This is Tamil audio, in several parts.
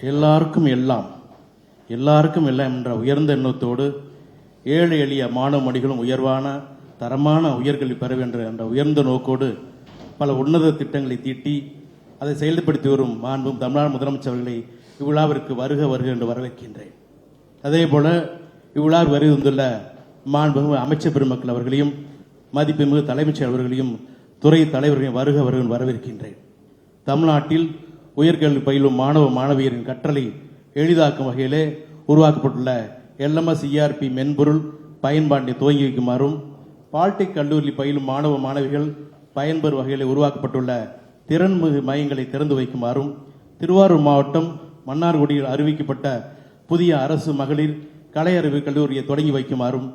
எல்லாருக்கும் எல்லாம் எல்லாருக்கும் எல்லாம் என்ற உயர்ந்த எண்ணத்தோடு ஏழை எளிய மாணவ மணிகளும் உயர்வான தரமான உயர்கல்வி பெற வேண்டும் என்ற உயர்ந்த நோக்கோடு பல உன்னத திட்டங்களை தீட்டி அதை செயல்படுத்தி வரும் மாண்பும் தமிழ்நாடு முதலமைச்சர் இவ்விழாவிற்கு வருக வருக என்று வரவேற்கின்றேன். அதே போல இவ்விழாவில் வருகை வந்துள்ள மாண்புமிகு அமைச்சர் பெருமக்கள் அவர்களையும் மதிப்புமிகு தலைமைச் செயலர்களையும் துறை தலைவர்களையும் வருக வருக வரவேற்கின்றேன். தமிழ்நாட்டில் உயர்கல்வி பயிலும் மாணவ மாணவியரின் கற்றலை எளிதாக்கும் வகையிலே உருவாக்கப்பட்டுள்ள எல்எம்எஸ் இஆர்பி மென்பொருள் பயன்பாட்டை துவங்கி வைக்குமாறும் பால்டெக் கல்லூரியில் பயிலும் மாணவ மாணவிகள் பயன்பெறும் வகையில் உருவாக்கப்பட்டுள்ள திறன்மிகு மையங்களை திறந்து வைக்குமாறும் திருவாரூர் மாவட்டம் மன்னார்குடியில் அறிவிக்கப்பட்ட புதிய அரசு மகளிர் கலை அறிவு கல்லூரியை தொடங்கி வைக்குமாறும்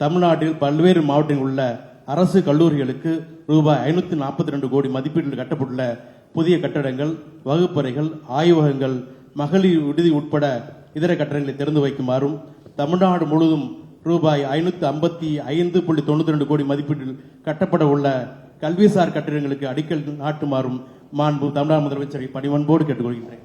தமிழ்நாட்டில் பல்வேறு மாவட்டங்களில் உள்ள அரசு கல்லூரிகளுக்கு ரூபாய் ஐநூத்தி நாற்பத்தி ரெண்டு கோடி மதிப்பீட்டில் கட்டப்பட்டுள்ள புதிய கட்டடங்கள் வகுப்பறைகள் ஆய்வகங்கள் மகளிர் விடுதி உட்பட இதர கட்டடங்களை திறந்து வைக்குமாறும் தமிழ்நாடு முழுவதும் ரூபாய் ஐநூத்தி ஐம்பத்தி ஐந்து புள்ளி தொண்ணூத்தி ரெண்டு கோடி மதிப்பீட்டில் கட்டப்பட உள்ள கல்விசார் கட்டிடங்களுக்கு அடிக்கல் நாட்டுமாறும் மாண்பு தமிழ்நாடு முதலமைச்சரை பணிவன்போடு கேட்டுக்கொள்கின்றேன்.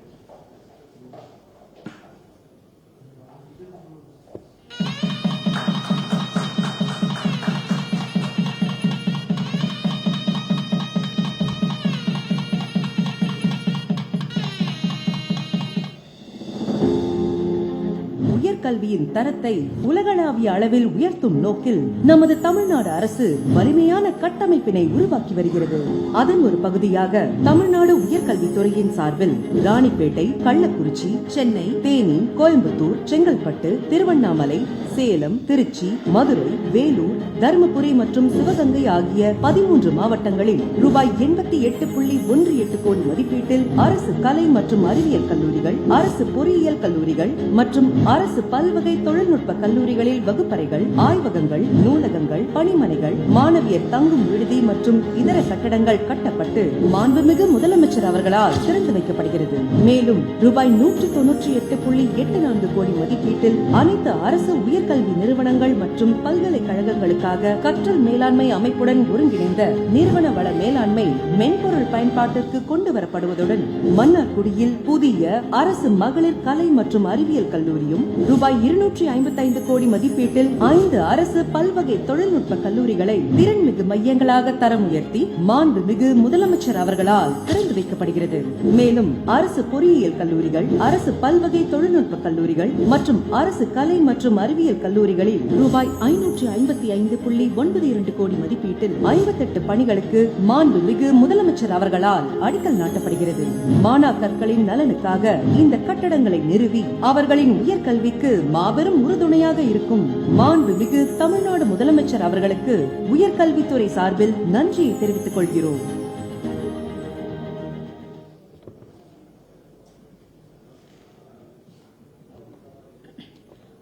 கல்வியின் தரத்தை உலகளாவிய அளவில் உயர்த்தும் நோக்கில் நமது தமிழ்நாடு அரசு வலிமையான கட்டமைப்பினை உருவாக்கி வருகிறது. அதன் ஒரு பகுதியாக தமிழ்நாடு உயர்கல்வித்துறையின் சார்பில் ராணிப்பேட்டை கள்ளக்குறிச்சி சென்னை தேனி கோயம்புத்தூர் செங்கல்பட்டு திருவண்ணாமலை சேலம் திருச்சி மதுரை வேலூர் தருமபுரி மற்றும் சிவகங்கை ஆகிய பதிமூன்று மாவட்டங்களில் ரூபாய் எண்பத்தி எட்டு புள்ளி ஒன்று எட்டு கோடி மதிப்பீட்டில் அரசு கலை மற்றும் அறிவியல் கல்லூரிகள் அரசு பொறியியல் கல்லூரிகள் மற்றும் அரசு பல்வகை தொழில்நுட்ப கல்லூரிகளில் வகுப்பறைகள் ஆய்வகங்கள் நூலகங்கள் பணிமனைகள் மாணவியர் தங்கும் விடுதி மற்றும் இதர கட்டடங்கள் கட்டப்பட்டு மாண்புமிகு முதலமைச்சர் அவர்களால் திறந்து வைக்கப்படுகிறது. மேலும் ரூபாய் நூற்றி தொன்னூற்றி எட்டு புள்ளி எட்டு நான்கு கோடி மதிப்பீட்டில் அனைத்து அரசு உயர்கல்வி நிறுவனங்கள் மற்றும் பல்கலைக்கழகங்களுக்காக கற்றல் மேலாண்மை அமைப்புடன் ஒருங்கிணைந்த நிறுவன வள மேலாண்மை மென்பொருள் பயன்பாட்டிற்கு கொண்டு வரப்படுவதுடன் மன்னார்குடியில் புதிய அரசு மகளிர் கலை மற்றும் அறிவியல் கல்லூரியும் ரூபாய் இருநூற்றி ஐம்பத்தி ஐந்து கோடி மதிப்பீட்டில் ஐந்து அரசு பல்வகை தொழில்நுட்ப கல்லூரிகளை திறன்மிகு மையங்களாக தரம் உயர்த்தி மாண்புமிகு முதலமைச்சர் அவர்களால் திறந்து வைக்கப்படுகிறது. மேலும் அரசு பொறியியல் கல்லூரிகள் அரசு பல்வகை தொழில்நுட்ப கல்லூரிகள் மற்றும் அரசு கலை மற்றும் அறிவியல் கல்லூரிகளில் ரூபாய் ஐநூற்று ஐம்பத்தி ஐந்து புள்ளி ஒன்பது இரண்டு கோடி மதிப்பீட்டில் ஐம்பத்தெட்டு பணிகளுக்கு மாண்புமிகு முதலமைச்சர் அவர்களால் அடிக்கல் நாட்டப்படுகிறது. மாணாக்கர்களின் நலனுக்காக இந்த கட்டடங்களை நிறுவி அவர்களின் உயர்கல்விக்கு மாபெரும் உறுதுணையாக இருக்கும் மாண்புமிகு தமிழ்நாடு முதலமைச்சர் அவர்களுக்கு உயர்கல்வித்துறை சார்பில் நன்றியை தெரிவித்துக் கொள்கிறோம்.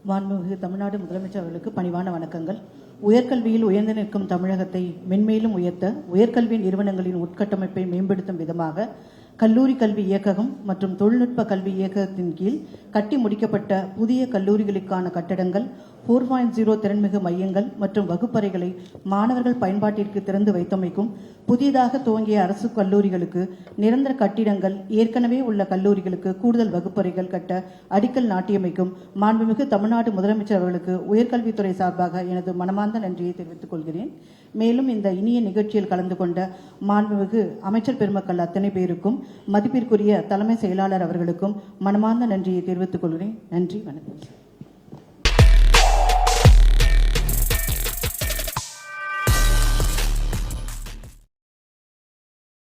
மாண்புமிகு தமிழ்நாடு முதலமைச்சர் அவர்களுக்கு பணிவான வணக்கங்கள். உயர்கல்வியில் உயர்ந்து நிற்கும் தமிழகத்தை மென்மேலும் உயர்த்த உயர்கல்வி நிறுவனங்களின் உட்கட்டமைப்பை மேம்படுத்தும் விதமாக கல்லூரி கல்வி இயக்ககம் மற்றும் தொழில்நுட்ப கல்வி இயக்ககத்தின் கீழ் கட்டி முடிக்கப்பட்ட புதிய கல்லூரிகளுக்கான கட்டடங்கள் ஃபோர் பாயிண்ட் ஜீரோ திறன்மிகு மையங்கள் மற்றும் வகுப்பறைகளை மாணவர்கள் பயன்பாட்டிற்கு திறந்து வைத்தமைக்கும் புதிதாக துவங்கிய அரசு கல்லூரிகளுக்கு நிரந்தர கட்டிடங்கள் ஏற்கனவே உள்ள கல்லூரிகளுக்கு கூடுதல் வகுப்பறைகள் கட்ட அடிக்கல் நாட்டியமைக்கும் மாண்புமிகு தமிழ்நாடு முதலமைச்சர் அவர்களுக்கு உயர்கல்வித்துறை சார்பாக எனது மனமார்ந்த நன்றியை தெரிவித்துக் கொள்கிறேன். மேலும் இந்த இனிய நிகழ்ச்சியில் கலந்து கொண்ட மாண்புமிகு அமைச்சர் பெருமக்கள் அத்தனை பேருக்கும் மதிப்பிற்குரிய தலைமை செயலாளர் அவர்களுக்கும் மனமார்ந்த நன்றியை தெரிவித்துக் கொள்கிறேன். நன்றி வணக்கம்.